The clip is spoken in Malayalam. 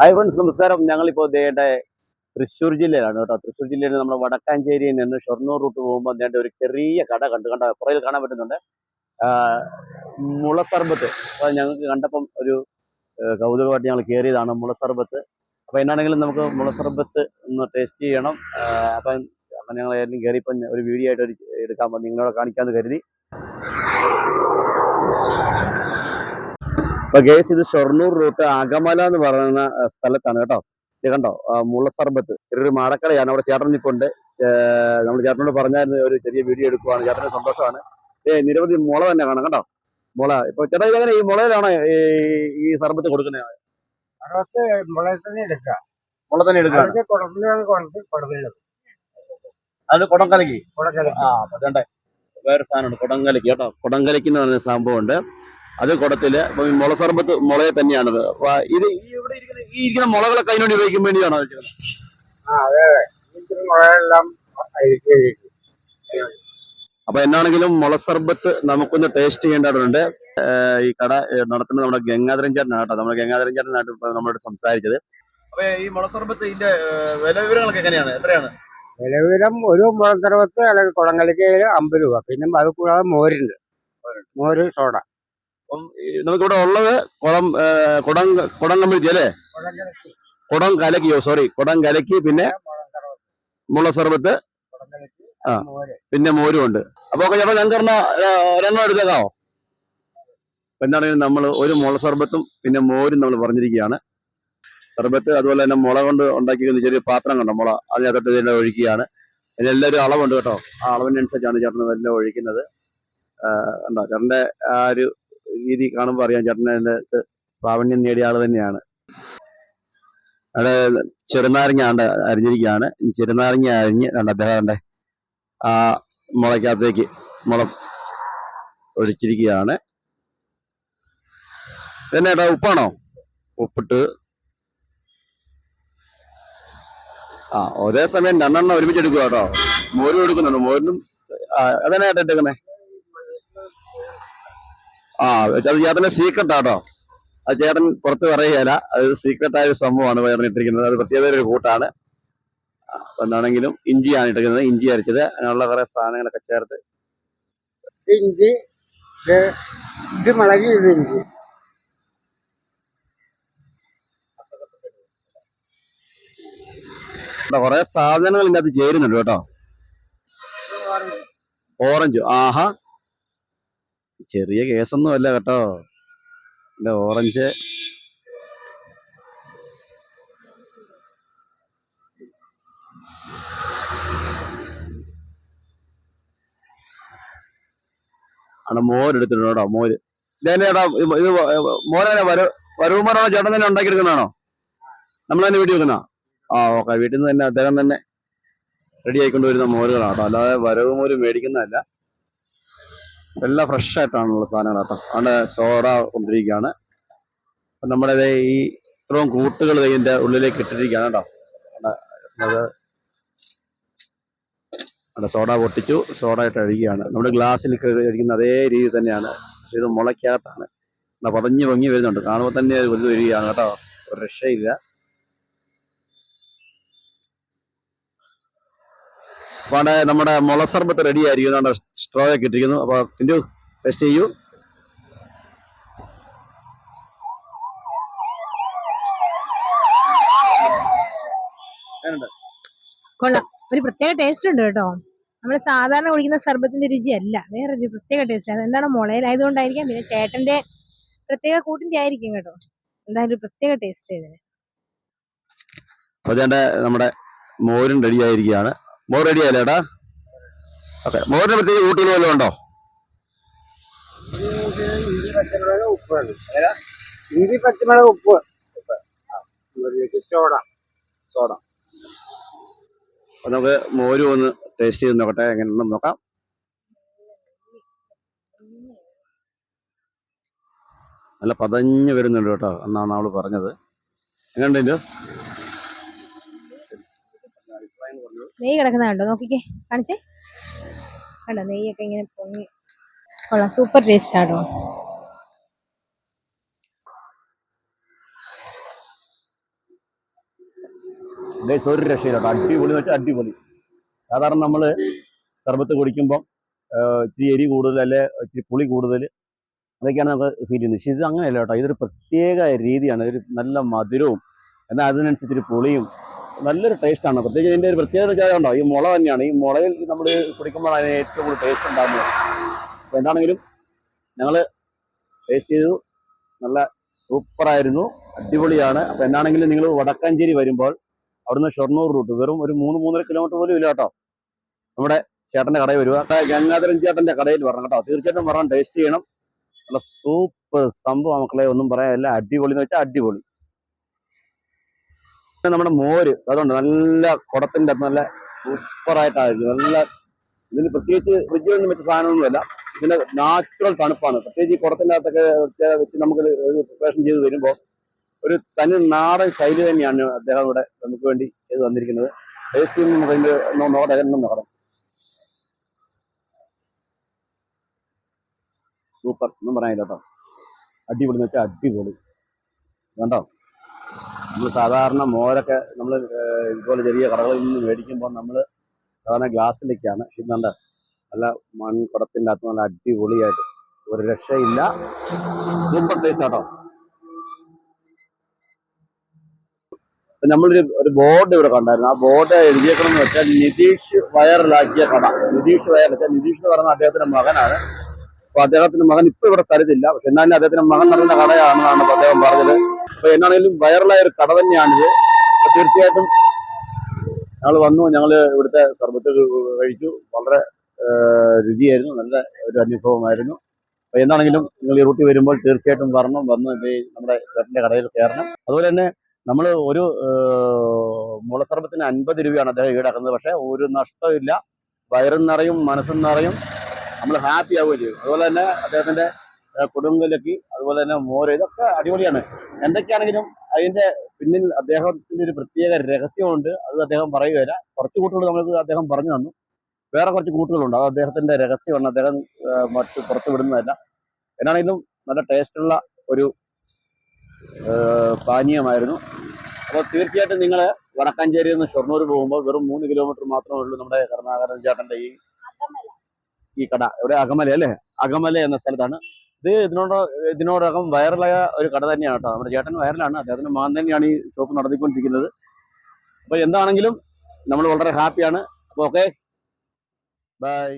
ഹായ് ഫ്രണ്ട്സ് നമസ്കാരം. ഞങ്ങളിപ്പോൾ ദേടെ തൃശ്ശൂർ ജില്ലയിലാണ് കേട്ടോ. തൃശ്ശൂർ ജില്ലയിൽ നമ്മൾ വടക്കാഞ്ചേരിയിൽ നിന്ന് ഷൊർണൂർ റൂട്ട് പോകുമ്പോൾ ദേണ്ട ഒരു ചെറിയ കട കണ്ടു. കണ്ട? പുറയിൽ കാണാൻ പറ്റുന്നുണ്ട്. മുളസർബത്ത്. അപ്പോൾ ഞങ്ങൾക്ക് കണ്ടപ്പം ഒരു കൗതുകമായിട്ട് ഞങ്ങൾ കയറിയതാണ് മുളസർബത്ത്. അപ്പോൾ എന്നാണെങ്കിലും നമുക്ക് മുളസർബത്ത് ഒന്ന് ടേസ്റ്റ് ചെയ്യണം. അപ്പം അപ്പം ഞങ്ങൾ ഏതെങ്കിലും കയറിയപ്പം ഒരു വീഡിയോ ആയിട്ട് ഒരു എടുക്കാൻ നിങ്ങളോട് കാണിക്കാമെന്ന് കരുതി. അപ്പൊ ഗേസ് ഇത് ഷൊർണൂർ റൂട്ട് അകമല എന്ന് പറയുന്ന സ്ഥലത്താണ് കേട്ടോ. ഇത് കണ്ടോ? മുള്ളസർബത്ത്. ചെറിയൊരു മാടക്കടയാണ്. അവിടെ ചേട്ടൻ നിപ്പുണ്ട്. നമ്മൾ ചേട്ടനോട് പറഞ്ഞായിരുന്നു ഒരു ചെറിയ വീഡിയോ എടുക്കുവാണ്. ചേട്ടന് സന്തോഷമാണ്. ഏ നിരവധി മുള തന്നെ കാണാം കണ്ടോ മുള. ഇപ്പൊ ചേട്ടാ ഇതെങ്ങനെ ഈ മുളയിലാണോ ഈ ഈ സർബത്ത് കൊടുക്കുന്നത് മുള തന്നെ എടുക്കുക അത് കൊടങ്കലക്ക് കലക്കി ആ വേറെ സാധനമുണ്ട്. കൊടങ്കലക്ക് കേട്ടോ. കൊടങ്കലക്ക് എന്ന് സംഭവം സംഭവമുണ്ട്. അത് കുടത്തിൽ. മുളസർബത്ത് മുളയെ തന്നെയാണത്. ഇത് ഈ ഇവിടെ ഇരിക്കുന്ന ഈ ഇരിക്കുന്ന മുളകളൊക്കെ അതിനോട് ഉപയോഗിക്കാൻ വേണ്ടിയാണോ അപ്പൊ എന്നാണെങ്കിലും മുള സർബത്ത് നമുക്കൊന്ന് ടേസ്റ്റ് ചെയ്യേണ്ടതുണ്ട്. ഈ കട നടത്തുന്നത് നമ്മുടെ ഗംഗാധരൻ ചേട്ടനാണ് കേട്ടോ. നമ്മുടെ ഗംഗാധരൻ ചേട്ടനായിട്ട് നമ്മളോട് സംസാരിച്ചത്. അപ്പൊ ഈ മുള സർബത്ത് ഇതിന്റെ വില വിവരങ്ങളൊക്കെ എങ്ങനെയാണ്? എത്രയാണ്? നിലവിലും ഒരു മുളത്തറവത്ത് അല്ലെങ്കിൽ കുടങ്കലക്ക് അമ്പത് രൂപ. പിന്നെ അത് കൂടാതെ മോരുണ്ട്. മോര് സോഡ. ഇവിടെ നമുക്കിവിടെ ഉള്ളത് കുളം കുടം കുടം കമ്പിളിച്ച് അല്ലേ? കുടം കലക്കിയോ സോറി കുടം കലക്കി പിന്നെ മുള സർബത്ത് ആ. പിന്നെ മോരും ഉണ്ട് അപ്പൊ ചേട്ടാ ഞങ്ങൾക്ക് രണ്ടോ എടുത്തേക്കാവോ? എന്താണെങ്കിലും നമ്മൾ ഒരു മുള സർബത്തും പിന്നെ മോരും നമ്മൾ പറഞ്ഞിരിക്കുകയാണ്. സർബത്ത് അതുപോലെ തന്നെ മുള കൊണ്ട് ഉണ്ടാക്കിയിരിക്കുന്ന ചെറിയ പാത്രം കണ്ടോ? മുള അതിനകത്തോട്ട് ഇതെല്ലാം ഒഴിക്കുകയാണ്. അതിനെല്ലാവരും അളവുണ്ട് കേട്ടോ. ആ അളവിനനുസരിച്ചാണ് ചേട്ടൻ ഇതെല്ലാം ഒഴിക്കുന്നത്. കണ്ടോ? ചേട്ടന്റെ ആ ഒരു രീതി കാണുമ്പോൾ അറിയാം ചേട്ടൻ അതിന്റെ ഇത് പ്രാവീണ്യം നേടിയ ആൾ തന്നെയാണ്. അവിടെ ചെറുനാരങ്ങ ആണ്ട് അരിഞ്ഞിരിക്കുകയാണ്. ചെറുനാരങ്ങ അരിഞ്ഞ് കണ്ട അദ്ദേഹം ആ മുളയ്ക്കകത്തേക്ക് മുളം ഒഴിച്ചിരിക്കുകയാണ്. പിന്നെ ഏട്ടാ ഉപ്പാണോ? ഉപ്പിട്ട്. ആ ഒരേ സമയം രണ്ടെണ്ണം ഒരുമിച്ച് എടുക്കുക കേട്ടോ. മോരും എടുക്കുന്നുണ്ട് മോരിനും അതന്നെ ഏട്ടാ ആ അത് ചേട്ടന്റെ സീക്രട്ട് ആട്ടോ. അത് ചേട്ടൻ പുറത്ത് പറയുകയില്ല. അത് സീക്രട്ട് ആയ ഒരു സംഭവമാണ് ഇട്ടിരിക്കുന്നത്. അത് പ്രത്യേക ഒരു കൂട്ടാണ്. എന്താണെങ്കിലും ഇഞ്ചിയാണ് ഇട്ടിരിക്കുന്നത്. ഇഞ്ചി അരച്ചത്. അങ്ങനെയുള്ള കുറെ സാധനങ്ങളൊക്കെ ചേർത്ത്. ഇഞ്ചി ഇത് മുളക് ഇത് ഇഞ്ചി. കുറെ സാധനങ്ങൾ ഇതിനകത്ത് ചേരുന്നുണ്ട് കേട്ടോ. ഓറഞ്ച്. ആഹാ. ചെറിയ കേസൊന്നും അല്ല കേട്ടോ. എന്റെ ഓറഞ്ച്. ആണ് മോര് എടുത്തിട്ടുണ്ട് കേട്ടോ മോര്. ചേട്ടാ ഇത് മോരനെ വര വരവുമാറാണോ ചേട്ടൻ തന്നെ ഉണ്ടാക്കിയെടുക്കുന്നതാണോ? നമ്മൾ തന്നെ വീട്ടിൽ വെക്കുന്ന ആ ഓക്കെ. വീട്ടിൽ നിന്ന് തന്നെ അദ്ദേഹം തന്നെ റെഡി ആയിക്കൊണ്ട് വരുന്ന മോരുകളാണ് കേട്ടോ. അല്ലാതെ വരവ് മോര് മേടിക്കുന്നതല്ല. എല്ലാം ഫ്രഷ് ആയിട്ടാണുള്ള സാധനങ്ങൾ കേട്ടോ അവിടെ സോഡ കൊണ്ടിരിക്കുകയാണ്. നമ്മുടെ ഈ ഇത്രയും കൂട്ടുകൾ ഇതിന്റെ ഉള്ളിലേക്ക് ഇട്ടിരിക്കുകയാണ് കേട്ടോ അത് സോഡ പൊട്ടിച്ചു. സോഡ ഇട്ട് അഴുകിയാണ് നമ്മുടെ ഗ്ലാസ്സിൽ കഴിക്കുന്ന അതേ രീതി തന്നെയാണ്. ഇത് മുളയ്ക്കകത്താണ്. പതഞ്ഞു പൊങ്ങി വരുന്നുണ്ട്. കാണുമ്പോൾ തന്നെ വലുത് വരികയാണ് കേട്ടോ ഒരു രക്ഷയില്ല. അപ്പൊ നമ്മുടെ മുളസർബത്ത് റെഡി ആയിരിക്കും നമ്മുടെ സ്ട്രോ ഒക്കെ ഇട്ടിരിക്കുന്നു. അപ്പോൾ ടിൻഡു ടെസ്റ്റ് ചെയ്യൂ. ഒരു പ്രത്യേക ടേസ്റ്റ് ഉണ്ട് കേട്ടോ. നമ്മൾ സാധാരണ കുടിക്കുന്ന സർബത്തിന്റെ രുചിയല്ല. ഒരു പ്രത്യേക ടേസ്റ്റ് അത് എന്താണ് മുളയിലായതുകൊണ്ടായിരിക്കാം. പിന്നെ ചേട്ടന്റെ പ്രത്യേക കൂട്ടിന്റെ ആയിരിക്കും കേട്ടോ. എന്തായാലും ഒരു പ്രത്യേക ടേസ്റ്റ് ഇതിന്. അപ്പൊ നമ്മുടെ മോരും റെഡി ആയിരിക്കുകയാണ്. മോർ റെഡി ആയാലേടാ ഓക്കെ മോറിന് പ്രത്യേകിച്ച് കൂട്ടുകൾ വല്ലതും ഉണ്ടോ? ഇഞ്ചി ഉപ്പ് സോഡ നമുക്ക് മോരും ഒന്ന് ടേസ്റ്റ് ചെയ്ത് നോക്കട്ടെ. എങ്ങനെയുണ്ടെന്ന് നോക്കാം. നല്ല പതഞ്ഞ് വരുന്നുണ്ട് കേട്ടോ. എന്നാണ് അവൾ പറഞ്ഞത്. എങ്ങനെയുണ്ട് നെയ്യ് കിടക്കുന്ന കണ്ടോ? നോക്കിക്കേ. കാണിച്ചേ. കണ്ടോ? നെയ്യൊക്കെ ഇങ്ങനെ പൊങ്ങി. കൊള്ളാം. സൂപ്പർ ടേസ്റ്റ് ലേസ് ഒരു രക്ഷയിലോട്ടോ അടിപൊളി വെച്ചാൽ അടിപൊളി. സാധാരണ നമ്മൾ സർബത്ത് കുടിക്കുമ്പോൾ ഇച്ചിരി എരി കൂടുതൽ അല്ലെ ഇച്ചിരി പുളി കൂടുതൽ അതൊക്കെയാണ് നമുക്ക് ഫീൽ ചെയ്യുന്നത്. പക്ഷേ ഇത് അങ്ങനെയല്ല കേട്ടോ. ഇതൊരു പ്രത്യേക രീതിയാണ്. ഒരു നല്ല മധുരവും എന്നാൽ അതിനനുസരിച്ചൊരു പുളിയും നല്ലൊരു ടേസ്റ്റാണ് പ്രത്യേകിച്ച് ഇതിന്റെ ഒരു പ്രത്യേകത വെച്ചാൽ ഈ മുള തന്നെയാണ്. ഈ മുളയിൽ നമ്മൾ കുടിക്കുമ്പോൾ അതിന് ഏറ്റവും കൂടുതൽ ടേസ്റ്റ് ഉണ്ടാകുന്നത്. അപ്പോൾ എന്താണെങ്കിലും ഞങ്ങൾ ടേസ്റ്റ് ചെയ്തു. നല്ല സൂപ്പറായിരുന്നു അടിപൊളിയാണ്. അപ്പോൾ എന്താണെങ്കിലും നിങ്ങൾ വടക്കാഞ്ചേരി വരുമ്പോൾ അവിടുന്ന് ഷൊർണൂർ റൂട്ട് വെറും ഒരു മൂന്ന് മൂന്നര കിലോമീറ്റർ പോലും ഇല്ല കേട്ടോ. നമ്മുടെ ചേട്ടന്റെ കടയിൽ വരിക. ഗംഗാധരൻ ചേട്ടന്റെ കടയിൽ വരണം കേട്ടോ. തീർച്ചയായിട്ടും വരണം. ടേസ്റ്റ് ചെയ്യണം. നല്ല സൂപ്പർ സംഭവം മക്കളെ. ഒന്നും പറയാനില്ല. അടിപൊളി എന്ന് വെച്ചാൽ അടിപൊളി. നമ്മുടെ മോര് അതുകൊണ്ട് നല്ല കുടത്തിന്റെ അകത്ത് നല്ല സൂപ്പറായിട്ടായിരിക്കും. നല്ല ഇതിന് പ്രത്യേകിച്ച് ഫ്രിഡ്ജിലൊന്നും വെച്ച സാധനമൊന്നുമല്ല. ഇതിന് നാച്ചുറൽ തണുപ്പാണ്. പ്രത്യേകിച്ച് ഈ കുടത്തിന്റെ അകത്തൊക്കെ വെച്ച് നമുക്ക് പ്രിപ്പറേഷൻ ചെയ്ത് തരുമ്പോൾ ഒരു തനി നാടൻ ശൈലി തന്നെയാണ് അദ്ദേഹം ഇവിടെ നമുക്ക് വേണ്ടി ചെയ്ത് തന്നിരിക്കുന്നത്. ടേസ്റ്റ് നമുക്ക് അതിന്റെ എന്നും നോക്കണം സൂപ്പർ. ഒന്നും പറയാനില്ല കേട്ടോ. അടിപൊളി എന്ന് വെച്ചാൽ അടിപൊളി. കണ്ടോ? നമ്മൾ സാധാരണ മോരൊക്കെ നമ്മൾ ഇതുപോലെ ചെറിയ കടകളിൽ നിന്ന് മേടിക്കുമ്പോൾ നമ്മൾ സാധാരണ ഗ്ലാസ്സിലേക്കാണ് പക്ഷെ നല്ല നല്ല മൺകുടത്തിന്റെ അകത്ത് നല്ല അടിപൊളിയായിട്ട് ഒരു രക്ഷയില്ല. സൂപ്പർ ടേസ്റ്റ് ഇപ്പൊ നമ്മളൊരു ഒരു ബോർഡ് ഇവിടെ കണ്ടായിരുന്നു. ആ ബോർഡ് എഴുതിയേക്കണം എന്ന് വെച്ചാൽ നിതീഷ് വയറിലാക്കിയ കട. നിതീഷ് വയർ വെച്ചാൽ നിതീഷ് എന്ന് പറയുന്ന അദ്ദേഹത്തിന്റെ മകനാണ്. അപ്പൊ അദ്ദേഹത്തിന്റെ മകൻ ഇപ്പൊ ഇവിടെ സ്ഥലത്തില്ല. പക്ഷെ എന്നാലും അദ്ദേഹത്തിന്റെ മകൻ നടന്ന കടയാണെന്നാണ് അദ്ദേഹം പറഞ്ഞത്. അപ്പൊ എന്നാണെങ്കിലും വൈറലായ ഒരു കട തന്നെയാണിത്. തീർച്ചയായിട്ടും ഞങ്ങൾ വന്നു. ഞങ്ങൾ ഇവിടുത്തെ സർബത്ത് കഴിച്ചു. വളരെ രുചിയായിരുന്നു. നല്ല ഒരു അനുഭവമായിരുന്നു. അപ്പൊ എന്താണെങ്കിലും നിങ്ങൾ ഈ റൂട്ടിൽ വരുമ്പോൾ തീർച്ചയായിട്ടും വരണം. വന്ന് നമ്മുടെ ചേട്ടന്റെ കടയിൽ കയറണം. അതുപോലെ തന്നെ നമ്മൾ ഒരു മുളസർബത്തിന് അൻപത് രൂപയാണ് അദ്ദേഹം ഈടാക്കുന്നത്. പക്ഷെ ഒരു നഷ്ടമില്ല വയറും നിറയും മനസ്സും നിറയും. നമ്മൾ ഹാപ്പി ആവുകയും ചെയ്യും അതുപോലെ തന്നെ അദ്ദേഹത്തിന്റെ കൊടുങ്കലക്കി അതുപോലെ തന്നെ മോര് ഇതൊക്കെ അടിപൊളിയാണ്. എന്തൊക്കെയാണെങ്കിലും അതിന്റെ പിന്നിൽ അദ്ദേഹത്തിന്റെ ഒരു പ്രത്യേക രഹസ്യമുണ്ട്. അത് അദ്ദേഹം പറയുകയില്ല. കുറച്ച് കൂട്ടുകൾ നമുക്ക് അദ്ദേഹം പറഞ്ഞു തന്നു. വേറെ കുറച്ച് കൂട്ടുകളുണ്ട്. അത് അദ്ദേഹത്തിന്റെ രഹസ്യമാണ്. അദ്ദേഹം മറ്റു പുറത്ത് വിടുന്നതല്ല. എന്നാണെങ്കിലും നല്ല ടേസ്റ്റുള്ള ഒരു പാനീയമായിരുന്നു. അപ്പോൾ തീർച്ചയായിട്ടും നിങ്ങൾ വടക്കാഞ്ചേരിയിൽ നിന്ന് ഷൊർണൂർ പോകുമ്പോൾ വെറും മൂന്ന് കിലോമീറ്റർ മാത്രമേ ഉള്ളൂ നമ്മുടെ കരുണാകരൻ ചേട്ടന്റെ ഈ ഈ കട. ഇവിടെ അകമല അല്ലേ? അകമല എന്ന സ്ഥലത്താണ് ഇത് ഇതിനോട് ഇതിനോടകം വൈറലായ ഒരു കട തന്നെയാണ് കേട്ടോ. നമ്മുടെ ചേട്ടൻ വൈറലാണ്. അദ്ദേഹത്തിന്റെ മാൻ തന്നെയാണ് ഈ ഷോപ്പ് നടത്തിക്കൊണ്ടിരിക്കുന്നത്. അപ്പോൾ എന്താണെങ്കിലും നമ്മൾ വളരെ ഹാപ്പിയാണ്. അപ്പോൾ ഓക്കെ ബൈ